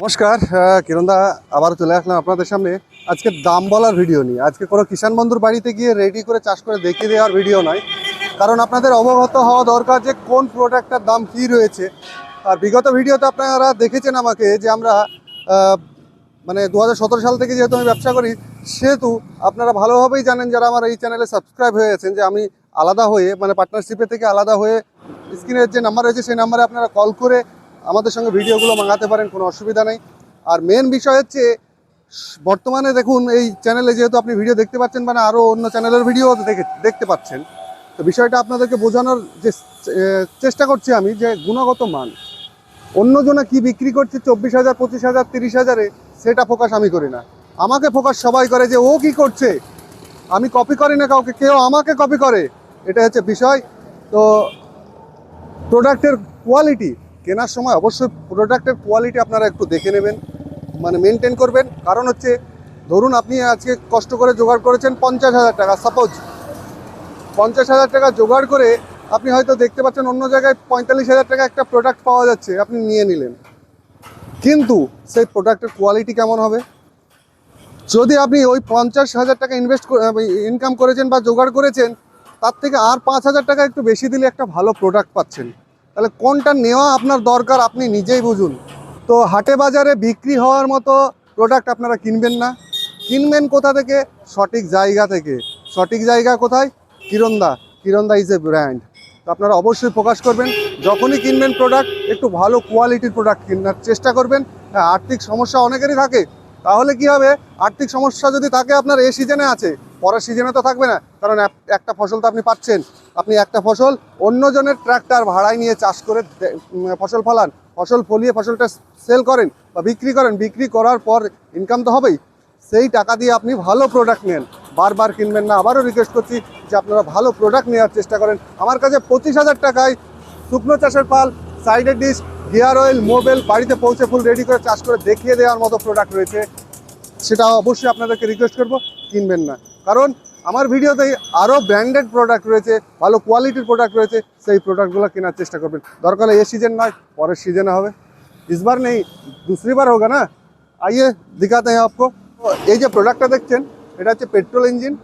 নমস্কার কিরণদা, আবার চলে আসলাম আপনাদের সামনে। আজকে দাম বলার ভিডিও নিয়ে। আজকে কোনো কিষাণ বন্ধুর বাড়িতে গিয়ে রেডি করে চাষ করে দেখিয়ে দেওয়ার ভিডিও নয়। কারণ আপনাদের অবগত হওয়া দরকার যে কোন প্রোডাক্টটার দাম কী রয়েছে। আর বিগত ভিডিওতে আপনারা দেখেছেন আমাকে যে আমরা মানে দু হাজার সতেরো সাল থেকে যেহেতু আমি ব্যবসা করি, সেহেতু আপনারা ভালোভাবেই জানেন যারা আমার এই চ্যানেলে সাবস্ক্রাইব হয়ে গেছেন যে আমি আলাদা হয়ে মানে পার্টনারশিপে থেকে আলাদা হয়ে স্ক্রিনের যে নাম্বার রয়েছে, সেই নাম্বারে আপনারা কল করে আমাদের সঙ্গে ভিডিওগুলো মাঙাতে পারেন, কোনো অসুবিধা নেই। আর মেন বিষয় হচ্ছে, বর্তমানে দেখুন, এই চ্যানেলে যেহেতু আপনি ভিডিও দেখতে পাচ্ছেন মানে আরও অন্য চ্যানেলের ভিডিও দেখে, দেখতে পাচ্ছেন। তো বিষয়টা আপনাদেরকে বোঝানোর যে চেষ্টা করছি আমি যে গুণগত মান। অন্যজনে কি বিক্রি করছে চব্বিশ হাজার, পঁচিশ হাজার, তিরিশ হাজারে, সেটা ফোকাস আমি করি না। আমাকে ফোকাস সবাই করে যে ও কি করছে। আমি কপি করি না কাউকে, কেউ আমাকে কপি করে। এটা হচ্ছে বিষয়। তো প্রোডাক্টের কোয়ালিটি কেনার সময় অবশ্যই প্রোডাক্টের কোয়ালিটি আপনারা একটু দেখে নেবেন মানে মেনটেন করবেন। কারণ হচ্ছে, ধরুন আপনি আজকে কষ্ট করে জোগাড় করেছেন পঞ্চাশ হাজার টাকা সাপোজ পঞ্চাশ হাজার টাকা জোগাড় করে আপনি হয়তো দেখতে পাচ্ছেন অন্য জায়গায় পঁয়তাল্লিশ হাজার টাকা একটা প্রোডাক্ট পাওয়া যাচ্ছে, আপনি নিয়ে নিলেন। কিন্তু সেই প্রোডাক্টের কোয়ালিটি কেমন হবে? যদি আপনি ওই পঞ্চাশ হাজার টাকা ইনভেস্ট ইনকাম করেছেন বা জোগাড় করেছেন, তার থেকে আর পাঁচ হাজার টাকা একটু বেশি দিলে একটা ভালো প্রোডাক্ট পাচ্ছেন। তাহলে কোনটা নেওয়া আপনার দরকার আপনি নিজেই বুঝুন। তো হাটে বাজারে বিক্রি হওয়ার মতো প্রোডাক্ট আপনারা কিনবেন না। কিনবেন কোথা থেকে? সঠিক জায়গা থেকে। সঠিক জায়গা কোথায়? কিরণদা। কিরণদা ইজ এ ব্র্যান্ড তো আপনারা অবশ্যই প্রকাশ করবেন। যখনই কিনবেন প্রোডাক্ট একটু ভালো কোয়ালিটির প্রোডাক্ট কেনার চেষ্টা করবেন। হ্যাঁ আর্থিক সমস্যা অনেকেরই থাকে। তাহলে কি হবে? আর্থিক সমস্যা যদি থাকে আপনার এ সিজনে আছে। পরের সিজনে তো থাকবে না। কারণ এক- একটা ফসল তো আপনি পাচ্ছেন। আপনি একটা ফসল অন্যজনের ট্র্যাক্টর ভাড়ায় নিয়ে চাষ করে ফসল ফলান। ফসল ফলিয়ে ফসলটা সেল করেন বা বিক্রি করেন। বিক্রি করার পর ইনকাম তো হবেই। সেই টাকা দিয়ে আপনি ভালো প্রোডাক্ট নেন। বারবার কিনবেন না। আবারও রিকোয়েস্ট করছি যে আপনারা ভালো প্রোডাক্ট নেওয়ার চেষ্টা করেন। আমার কাছে পঁচিশ হাজার টাকায় শুকনো চাষের পাল সাইডের ডিশ হেয়ার অয়েল, মোবেল, বাড়িতে পৌঁছে ফুল রেডি করে চাষ করে দেখিয়ে দেওয়ার মতো প্রোডাক্ট রয়েছে। সেটা অবশ্যই আপনাদেরকে রিকোয়েস্ট করব, কিনবেন না। কারণ আমার ভিডিওতে আরও ব্র্যান্ডেড প্রোডাক্ট রয়েছে, ভালো কোয়ালিটির প্রোডাক্ট রয়েছে, সেই প্রোডাক্টগুলো কেনার চেষ্টা করবেন। দরকার এ সিজন নয়, পরের সিজনে হবে। ইসবার নেই, দুসরি বার হোক, না? আইয়ে, দিঘাতে হ্যাঁ আপকো। এই যে প্রোডাক্টটা দেখছেন, এটা হচ্ছে পেট্রোল ইঞ্জিন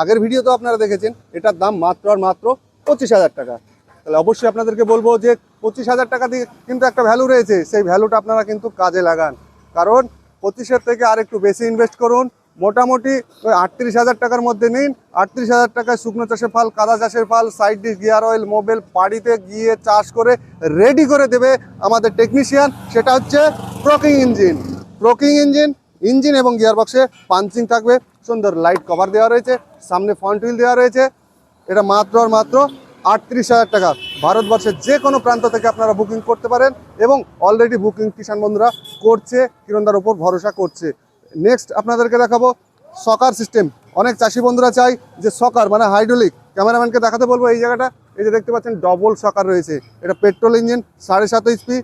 আগের ভিডিও তো আপনারা দেখেছেন, এটার দাম মাত্র আর মাত্র পঁচিশ হাজার টাকা। তাহলে অবশ্যই আপনাদেরকে বলব যে পঁচিশ হাজার টাকা দিয়ে কিন্তু একটা ভ্যালু রয়েছে। সেই ভ্যালুটা আপনারা কিন্তু কাজে লাগান। কারণ পঁচিশের থেকে আর একটু বেশি ইনভেস্ট করুন। মোটামুটি ওই আটত্রিশ হাজার টাকার মধ্যে নিন। আটত্রিশ হাজার টাকায় শুকনো চাষের ফাল, কাদা চাষের ফাল side disc gear oil mobile বাড়িতে গিয়ে চাষ করে রেডি করে দেবে আমাদের টেকনিশিয়ান সেটা হচ্ছে প্রকিং ইঞ্জিন প্রকিং ইঞ্জিন ইঞ্জিন এবং গিয়ার বক্সে পাঞ্চিং থাকবে। সুন্দর লাইট কভার দেওয়া রয়েছে। সামনে ফ্রন্ট হুইল দেওয়া রয়েছে। এটা মাত্র আর মাত্র আটত্রিশ হাজার টাকা। ভারতবর্ষের যে কোনো প্রান্ত থেকে আপনারা বুকিং করতে পারেন এবং অলরেডি বুকিং কিষাণ বন্ধুরা করছে কিরণদার উপর ভরসা করছে। নেক্সট আপনাদেরকে দেখাবো সকার সিস্টেম অনেক চাষি বন্ধুরা চাই যে সকার মানে হাইড্রোলিক ক্যামেরাম্যানকে দেখাতে বলব এই জায়গাটা। এই যে দেখতে পাচ্ছেন ডবল সকার রয়েছে। এটা পেট্রোল ইঞ্জিন সাড়ে সাত এইচপি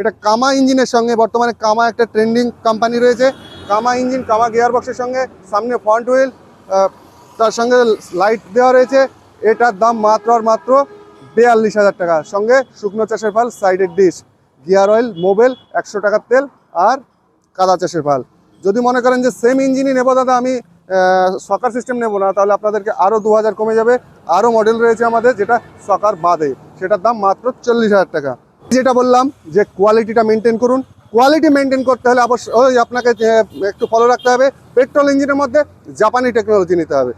এটা কামা ইঞ্জিনের সঙ্গে, বর্তমানে কামা একটা ট্রেন্ডিং কোম্পানি রয়েছে। কামা ইঞ্জিন কামা গিয়ার বক্সের সঙ্গে, সামনে ফ্রন্ট হুইল তার সঙ্গে লাইট দেওয়া রয়েছে। এটার দাম মাত্র আর মাত্র বিয়াল্লিশ হাজার টাকা। সঙ্গে শুকনো চাষের ফাল সাইডের ডিশ গিয়ার অয়েল মোবাইল একশো টাকার তেল আর কাদা চাষের ফাল। যদি মনে করেন যে সেম ইঞ্জিনই নেব দাদা, আমি সকার সিস্টেম নেব না, তাহলে আপনাদেরকে আরও দু হাজার কমে যাবে। আরও মডেল রয়েছে আমাদের, যেটা সকার বাদে। সেটার দাম মাত্র চল্লিশ হাজার টাকা। যেটা বললাম যে কোয়ালিটিটা মেনটেন করুন। কোয়ালিটি মেনটেন করতে হলে অবশ্যই আপনাকে একটু ফলো রাখতে হবে। পেট্রোল ইঞ্জিনের মধ্যে জাপানি টেকনোলজি নিতে হবে।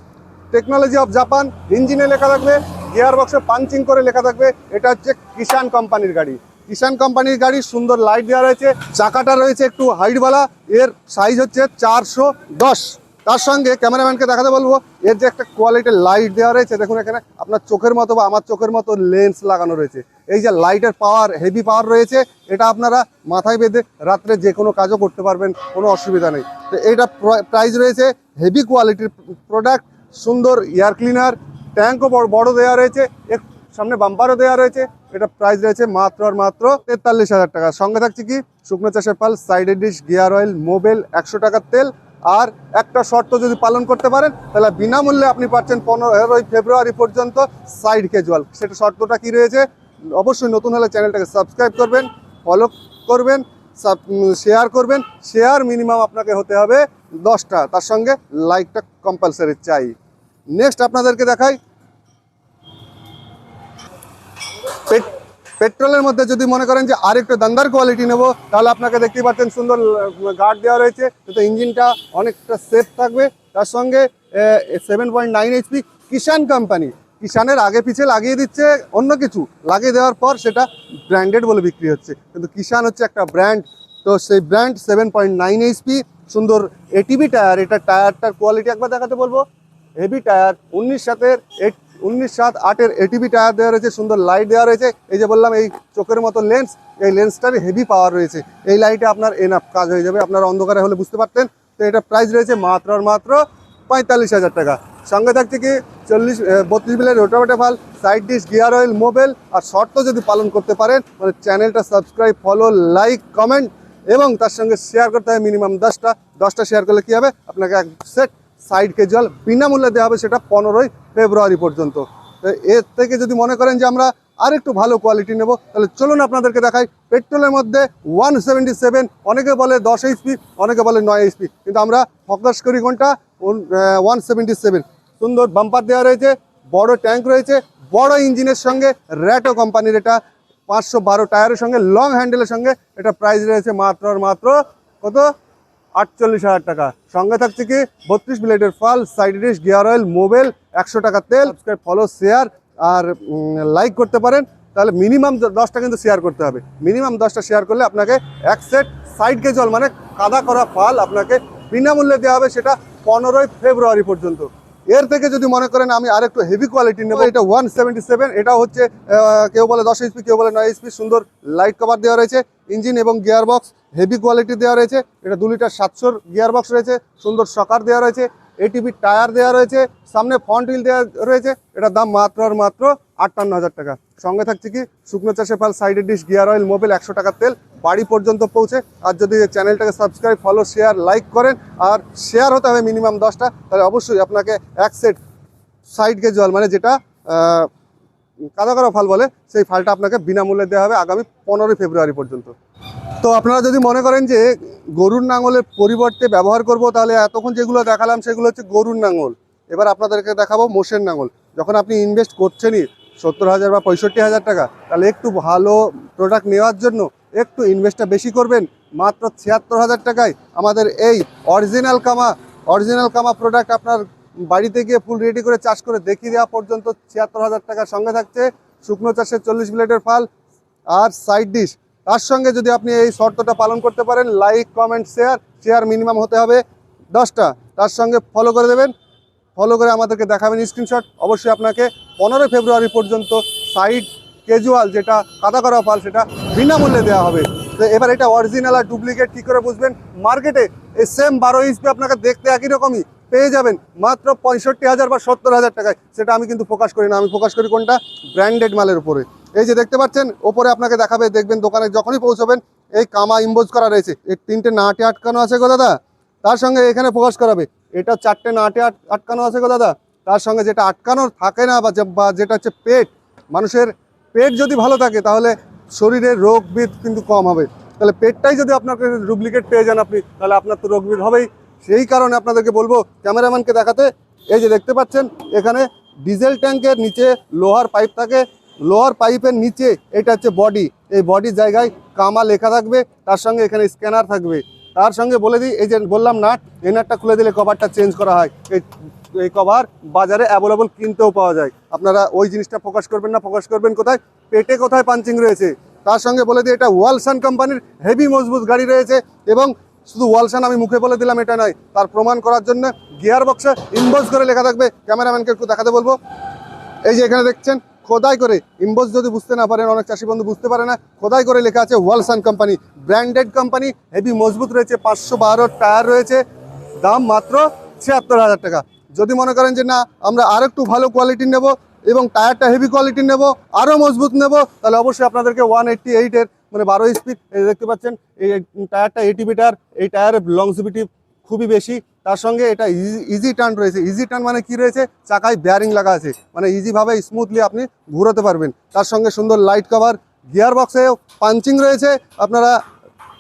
টেকনোলজি অফ জাপান ইঞ্জিনে লেখা থাকবে গিয়ার বক্সে পাঞ্চিং করে লেখা থাকবে, এটা হচ্ছে কিষান কোম্পানির গাড়ি। কিষান কোম্পানির গাড়ি, সুন্দর লাইট দেওয়া রয়েছে, চাকাটা রয়েছে একটু হাইটওয়ালা এর সাইজ হচ্ছে চারশো দশ। তার সঙ্গে ক্যামেরাম্যানকে দেখাতে বলব, এর যে একটা কোয়ালিটির লাইট দেওয়া রয়েছে, দেখুন এখানে, আপনার চোখের মতো বা আমার চোখের মতো লেন্স লাগানো রয়েছে। এই যে লাইটের পাওয়ার হেভি পাওয়ার রয়েছে, এটা আপনারা মাথায় বেঁধে রাত্রে যে কোনো কাজও করতে পারবেন, কোনো অসুবিধা নেই। তো এইটা প্রাইস রয়েছে হেভি কোয়ালিটির প্রোডাক্ট সুন্দর এয়ার ক্লিনার, ট্যাঙ্কও বড় বড় দেওয়া রয়েছে, এক সামনে বাম্পারও দেওয়া রয়েছে, এটা প্রাইস রয়েছে মাত্র আর মাত্র তেতাল্লিশ হাজার টাকা। সঙ্গে থাকছে কি, শুকনো চাষের পাল side disc gear oil mobile একশো টাকার তেল, আর একটা শর্ত যদি পালন করতে পারেন, তাহলে বিনামূল্যে আপনি পাচ্ছেন পনেরোই ফেব্রুয়ারি পর্যন্ত সাইড ক্যাজুয়াল সেটা শর্তটা কি রয়েছে, অবশ্যই নতুন হলে চ্যানেলটাকে সাবস্ক্রাইব করবেন ফলো করবেন শেয়ার করবেন। শেয়ার মিনিমাম আপনাকে হতে হবে দশটা। তার সঙ্গে লাইকটা কম্পালসারি চাই। নেক্সট আপনাদেরকে দেখাই। পেট্রোলের মধ্যে যদি মনে করেন যে আরেকটু দান্দার কোয়ালিটি নেব, তাহলে আপনাকে দেখতেই পাচ্ছেন সুন্দর গার্ড দেওয়া রয়েছে। তো ইঞ্জিনটা অনেকটা সেফ থাকবে। তার সঙ্গে seven point nine HP Kisan company কিষানের আগে পিছে লাগিয়ে দিচ্ছে অন্য কিছু। লাগিয়ে দেওয়ার পর সেটা ব্র্যান্ডেড বলে বিক্রি হচ্ছে। কিন্তু কিষান হচ্ছে একটা ব্র্যান্ড তো সেই brand seven point nine HP সুন্দর এটিভি টায়ার এটা টায়ারটার কোয়ালিটি একবার দেখাতে বলব। হেভি টায়ার উনিশ সাতের উনিশ সাত আটের এটিভি টায়ার দেওয়া রয়েছে, সুন্দর লাইট দেওয়া রয়েছে। এই যে বললাম, এই চোখের মতো লেন্স এই লেন্সটার হেভি পাওয়ার রয়েছে। এই লাইটে আপনার এনাফ কাজ হয়ে যাবে। আপনার অন্ধকারে হলে বুঝতে পারতেন। তো এটা প্রাইস রয়েছে মাত্র মাত্র পঁয়তাল্লিশ হাজার টাকা। সঙ্গে থাকছে কি চল্লিশ বত্রিশ বিলের রোটাভেটা ফাল side disc gear oil mobile আর শর্ত যদি পালন করতে পারেন মানে চ্যানেলটা সাবস্ক্রাইব ফলো লাইক কমেন্ট এবং তার সঙ্গে শেয়ার করতে হবে মিনিমাম দশটা। দশটা শেয়ার করলে কী হবে? আপনাকে এক সেট সাইড জল বিনামূল্যে দেওয়া হবে সেটা পনেরোই ফেব্রুয়ারি পর্যন্ত। তো এর থেকে যদি মনে করেন যে আমরা আর একটু ভালো কোয়ালিটি নেব, তাহলে চলুন আপনাদেরকে দেখাই। পেট্রোলের মধ্যে ওয়ান সেভেন্টি সেভেন অনেকে বলে দশ এইচপি অনেকে বলে নয় এইচপি কিন্তু আমরা ফোকাস করি কোনটা? ওয়ান সেভেন্টি সেভেন সুন্দর বাম্পার দেওয়া রয়েছে, বড় ট্যাঙ্ক রয়েছে, বড় ইঞ্জিনের সঙ্গে র্যাটো কোম্পানির এটা, পাঁচশো বারো টায়ারের সঙ্গে লং হ্যান্ডেলের সঙ্গে এটা প্রাইস রয়েছে মাত্র মাত্র কত? আটচল্লিশ হাজার টাকা। সঙ্গে থাকছে কি? বত্রিশ ব্লেডের ফাল side disc gear oil mobile একশো টাকা তেল। ফলো শেয়ার আর লাইক করতে পারেন। তাহলে মিনিমাম দশটা কিন্তু শেয়ার করতে হবে। মিনিমাম দশটা শেয়ার করলে আপনাকে এক সেট সাইড জল মানে কাদা করা ফাল আপনাকে বিনামূল্যে দেওয়া হবে সেটা পনেরোই ফেব্রুয়ারি পর্যন্ত। এর থেকে যদি মনে করেন আমি আর একটু হেভি কোয়ালিটি নেব, এটা ওয়ান সেভেন্টি সেভেন এটা হচ্ছে কেউ বলে দশ এইচপি কেউ বলে নয় এইচপি সুন্দর লাইট কভার দেওয়া রয়েছে ইঞ্জিন এবং গিয়ার বক্স হেভি কোয়ালিটি দেওয়া রয়েছে, এটা দু লিটার সাতশোর গিয়ার বক্স রয়েছে, সুন্দর সকার দেওয়া রয়েছে এটিভি টায়ার দেওয়া রয়েছে, সামনে ফ্রন্ট হুইল দেওয়া রয়েছে, এটার দাম মাত্র আর মাত্র আটান্ন হাজার টাকা। সঙ্গে থাকছে কি, শুকনো চাষে ফাল সাইডের ডিশ গিয়ার অয়েল মোবাইল একশো টাকার তেল, বাড়ি পর্যন্ত পৌঁছে। আর যদি চ্যানেলটাকে সাবস্ক্রাইব ফলো শেয়ার লাইক করেন, আর শেয়ার হতে হবে মিনিমাম দশটা, তাহলে অবশ্যই আপনাকে এক সেট সাইড জল মানে যেটা কাদা করা ফাল বলে, সেই ফালটা আপনাকে বিনামূল্যে দেওয়া হবে আগামী পনেরোই ফেব্রুয়ারি পর্যন্ত। তো আপনারা যদি মনে করেন যে গরুর নাঙলের পরিবর্তে ব্যবহার করব, তাহলে এতক্ষণ যেগুলো দেখালাম সেগুলো হচ্ছে গরুর নাঙল। এবার আপনাদেরকে দেখাবো মোষের নাঙল। যখন আপনি ইনভেস্ট করছেনই সত্তর হাজার বা পঁয়ষট্টি হাজার টাকা, তাহলে একটু ভালো প্রোডাক্ট নেওয়ার জন্য একটু ইনভেস্টটা বেশি করবেন। মাত্র ছিয়াত্তর হাজার টাকায় আমাদের এই অরিজিনাল কামা অরিজিনাল কামা প্রোডাক্ট আপনার বাড়িতে গিয়ে ফুল রেডি করে চাষ করে দেখিয়ে দেওয়া পর্যন্ত ছিয়াত্তর হাজার টাকার সঙ্গে থাকছে। শুকনো চাষের চল্লিশ ব্লেডের ফাল আর সাইড ডিশ তার সঙ্গে যদি আপনি এই শর্তটা পালন করতে পারেন like comment share share minimum হতে হবে দশটা। তার সঙ্গে ফলো করে দেবেন। ফলো করে আমাদেরকে দেখাবেন স্ক্রিনশট অবশ্যই আপনাকে পনেরোই ফেব্রুয়ারি পর্যন্ত সাইড ক্যাজুয়াল যেটা কাদা করা ফাল সেটা বিনামূল্যে দেওয়া হবে। তো এবার এটা অরিজিনাল আর ডুপ্লিকেট কী করে বুঝবেন? মার্কেটে এই সেম বারো ইঞ্চি আপনাকে দেখতে একই রকমই। পেয়ে যাবেন মাত্র পঁয়ষট্টি হাজার বা সত্তর হাজার টাকায়। সেটা আমি কিন্তু ফোকাস করি না। আমি ফোকাস করি কোনটা? ব্র্যান্ডেড মালের উপরে। এই যে দেখতে পাচ্ছেন, ওপরে আপনাকে দেখাবে, দেখবেন দোকানে যখনই পৌঁছবেন, এই কামা ইম্বোজ করা রয়েছে। এই তিনটে নাটে আটকানো আছে গো দাদা। তার সঙ্গে এখানে ফোকাস করাবে। এটা চারটে নাটে আট- আটকানো আছে গো দাদা। তার সঙ্গে যেটা আটকানো থাকে না, বা যেটা হচ্ছে পেট, মানুষের পেট যদি ভালো থাকে, তাহলে শরীরের রোগ বিধ কিন্তু কম হবে। তাহলে পেটটাই যদি আপনাকে ডুপ্লিকেট পেয়ে যান আপনি, তাহলে আপনার তো রোগ বিধ হবেই। সেই কারণে আপনাদেরকে বলব, ক্যামেরাম্যানকে দেখাতে। এই যে দেখতে পাচ্ছেন, এখানে ডিজেল ট্যাঙ্কের নিচে লোহার পাইপ থাকে। লোহার পাইপের নিচে এটা হচ্ছে বডি। এই বডির জায়গায় কামা লেখা থাকবে, তার সঙ্গে এখানে স্ক্যানার থাকবে। তার সঙ্গে বলে দিই, এই যে বললাম নাট এই নাটটা খুলে দিলে কভারটা চেঞ্জ করা হয়। এই এই কভার বাজারে অ্যাভেলেবল কিনতেও পাওয়া যায়। আপনারা ওই জিনিসটা ফোকাস করবেন না, ফোকাস করবেন কোথায়? পেটে কোথায় পাঞ্চিং রয়েছে? তার সঙ্গে বলে দিই, এটা ওয়ালসান কোম্পানির হেভি মজবুত গাড়ি রয়েছে এবং শুধু ওয়ালসান আমি মুখে বলে দিলাম, এটা নয়। তার প্রমাণ করার জন্য গিয়ার বক্সে ইনভয়েস করে লেখা থাকবে। ক্যামেরাম্যানকে একটু দেখাতে বলব। এই যে এখানে দেখছেন, খোদাই করে ইম্বোস যদি বুঝতে না পারেন, অনেক চাষি বন্ধু বুঝতে পারে না, খোদাই করে লেখা আছে ওয়ালসান কোম্পানি, ব্র্যান্ডেড কোম্পানি, হেভি মজবুত রয়েছে, পাঁচশো বারো টায়ার রয়েছে, দাম মাত্র ছিয়াত্তর হাজার টাকা। যদি মনে করেন যে না, আমরা আর একটু ভালো কোয়ালিটি নেব এবং টায়ারটা হেভি কোয়ালিটি নেব, আরও মজবুত নেব, তাহলে অবশ্যই আপনাদেরকে ওয়ান এইট্টি এইটের মানে বারো স্পিড দেখতে পাচ্ছেন, এই টায়ারটা এইটি মিটার এই টায়ারের লংজিভিটি খুবই বেশি। তার সঙ্গে এটা ইজি টার্ন রয়েছে। ইজি টার্ন মানে কি রয়েছে? চাকায় বেয়ারিং লাগা আছে। মানে ইজিভাবে স্মুথলি আপনি ঘুরোতে পারবেন। তার সঙ্গে সুন্দর লাইট কভার গিয়ার বক্সেও পাঞ্চিং রয়েছে। আপনারা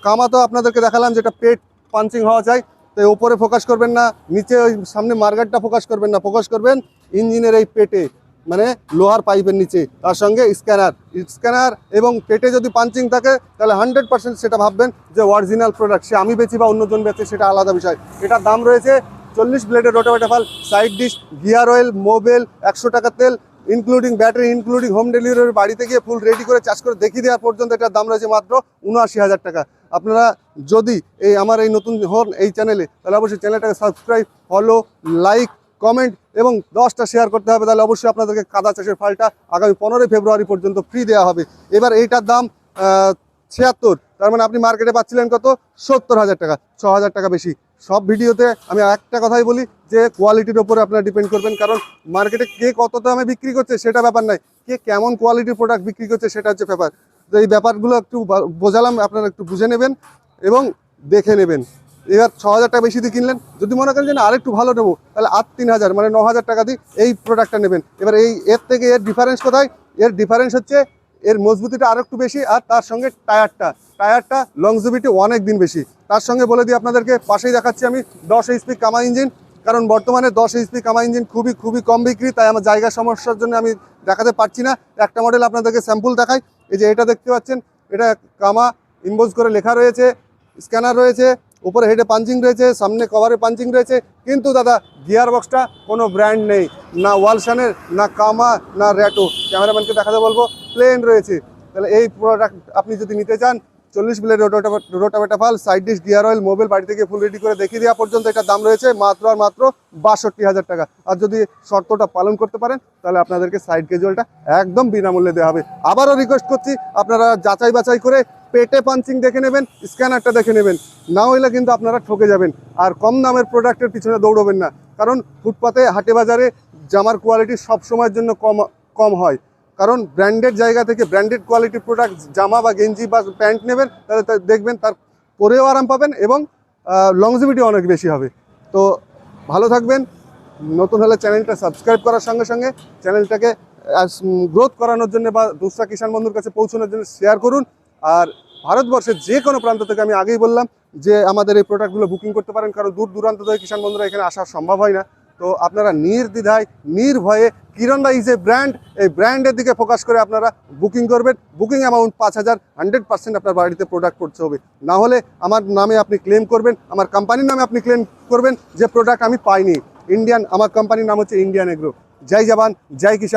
কামা তো আপনাদেরকে দেখালাম যেটা পেট পাঞ্চিং হওয়া চাই তো ওপরে ফোকাস করবেন না, নিচে ওই সামনে মার্কেটটা ফোকাস করবেন না ফোকাস করবেন ইঞ্জিনের এই পেটে মানে লোহার পাইপের নিচে, তার সঙ্গে স্ক্যানার। স্ক্যানার এবং পেটে যদি পাঞ্চিং থাকে, তাহলে হান্ড্রেড পার্সেন্ট সেটা ভাববেন যে অরিজিনাল প্রোডাক্ট সে আমি বেচি বা অন্যজন বেচে, সেটা আলাদা বিষয়। এটার দাম রয়েছে চল্লিশ ব্লেডের রোটাভেটাফাল side disc gear oil mobil একশো টাকা তেল including battery including home delivery বাড়িতে গিয়ে ফুল রেডি করে চার্জ করে দেখিয়ে দেওয়ার পর্যন্ত এটার দাম রয়েছে মাত্র উনআশি হাজার টাকা। আপনারা যদি এই আমার এই নতুন হন এই চ্যানেলে তাহলে অবশ্যই চ্যানেলটাকে সাবস্ক্রাইব ফলো লাইক কমেন্ট এবং দশটা শেয়ার করতে হবে, তাহলে অবশ্যই আপনাদেরকে কাদা চাষের ফালটা আগামী পনেরোই ফেব্রুয়ারি পর্যন্ত ফ্রি দেওয়া হবে। এবার এইটার দাম ছিয়াত্তর, তার মানে আপনি মার্কেটে পাচ্ছিলেন কত? সত্তর হাজার টাকা ছ হাজার টাকা বেশি। সব ভিডিওতে আমি একটা কথাই বলি, যে কোয়ালিটির ওপরে আপনারা ডিপেন্ড করবেন, কারণ মার্কেটে কে কত দামে বিক্রি করছে সেটা ব্যাপার নয়। কে কেমন কোয়ালিটির প্রোডাক্ট বিক্রি করছে সেটা হচ্ছে ব্যাপার। তো এই ব্যাপারগুলো একটু বোঝালাম, আপনারা একটু বুঝে নেবেন এবং দেখে নেবেন। এবার ছ হাজার টাকা বেশি দিয়ে কিনলেন। যদি মনে করেন যে না, আরেকটু ভালো নেব, তাহলে আট তিন হাজার মানে ন হাজার টাকা দিয়ে এই প্রোডাক্টটা নেবেন। এবার এই, এর থেকে এর ডিফারেন্স কোথায়? এর ডিফারেন্স হচ্ছে এর মজবুতিটা আরও একটু বেশি, আর তার সঙ্গে টায়ারটা। টায়ারটা লংজিভিটি অনেক দিন বেশি। তার সঙ্গে বলে দিই আপনাদেরকে, পাশেই দেখাচ্ছি আমি দশ এইচপি কামা ইঞ্জিন কারণ বর্তমানে দশ এইচপি কামা ইঞ্জিন খুবই খুবই কম বিক্রি, তাই আমার জায়গা সমস্যার জন্য আমি দেখাতে পারছি না। একটা মডেল আপনাদেরকে স্যাম্পল দেখাই। এই যে এটা দেখতে পাচ্ছেন, এটা কামা ইম্বোজ করে লেখা রয়েছে স্ক্যানার রয়েছে। উপরে হেডে পাঞ্চিং রয়েছে, সামনে কভারে পাঞ্চিং রয়েছে, কিন্তু দাদা গিয়ার বক্সটা কোনো ব্র্যান্ড নেই। না ওয়ালসানের না কামা, না র্যাটো। ক্যামেরাম্যানকে দেখাতে বলব, প্লেন রয়েছে। তাহলে এই প্রোডাক্ট আপনি যদি নিতে চান চল্লিশ বিলের রোটাভেটা ফাল side disc gear oil mobile বাড়ি থেকে ফুল রেডি করে দেখিয়ে দেওয়া পর্যন্ত এটার দাম রয়েছে মাত্র আর মাত্র বাষট্টি হাজার টাকা। আর যদি শর্তটা পালন করতে পারেন, তাহলে আপনাদেরকে সাইড ক্যাজুয়ালটা একদম বিনামূল্যে দেওয়া হবে। আবারও রিকোয়েস্ট করছি, আপনারা যাচাই বাছাই করে পেটে পাঞ্চিং দেখে নেবেন স্ক্যানারটা দেখে নেবেন। না হইলে কিন্তু আপনারা ঠকে যাবেন। আর কম দামের প্রোডাক্টের পিছনে দৌড়বেন না। কারণ ফুটপাতে, হাটে বাজারে জামার কোয়ালিটি সব সময়ের জন্য কম কম হয়। কারণ ব্র্যান্ডেড জায়গা থেকে ব্র্যান্ডেড কোয়ালিটির প্রোডাক্ট জামা বা গেঞ্জি বা প্যান্ট নেবেন, তাহলে দেখবেন তার পরেও আরাম পাবেন এবং লংজিভিটি অনেক বেশি হবে। তো ভালো থাকবেন। নতুন হলে চ্যানেলটা সাবস্ক্রাইব করার সঙ্গে সঙ্গে চ্যানেলটাকে গ্রোথ করানোর জন্য বা দুসরা কিষাণ বন্ধুর কাছে পৌঁছানোর জন্য শেয়ার করুন। আর ভারতবর্ষের যে কোনো প্রান্ত থেকে আমি আগেই বললাম যে আমাদের এই প্রোডাক্টগুলো বুকিং করতে পারেন, কারণ দূর দূরান্ত থেকে কিষাণ বন্ধুরা এখানে আসা সম্ভব হয় না। তো আপনারা নির্দ্বিধায়, নির্ভয়ে কিরণ বা ইজ এ ব্র্যান্ড এই ব্র্যান্ডের দিকে ফোকাস করে আপনারা বুকিং করবেন। বুকিং অ্যামাউন্ট পাঁচ হাজার হান্ড্রেড পার্সেন্ট আপনার বাড়িতে প্রোডাক্ট করতে হবে। না হলে আমার নামে আপনি ক্লেম করবেন, আমার কোম্পানির নামে আপনি ক্লেম করবেন, যে প্রোডাক্ট আমি পাইনি। ইন্ডিয়ান আমার কোম্পানির নাম হচ্ছে ইন্ডিয়ান এগ্রো জয় জবান জয় কিষান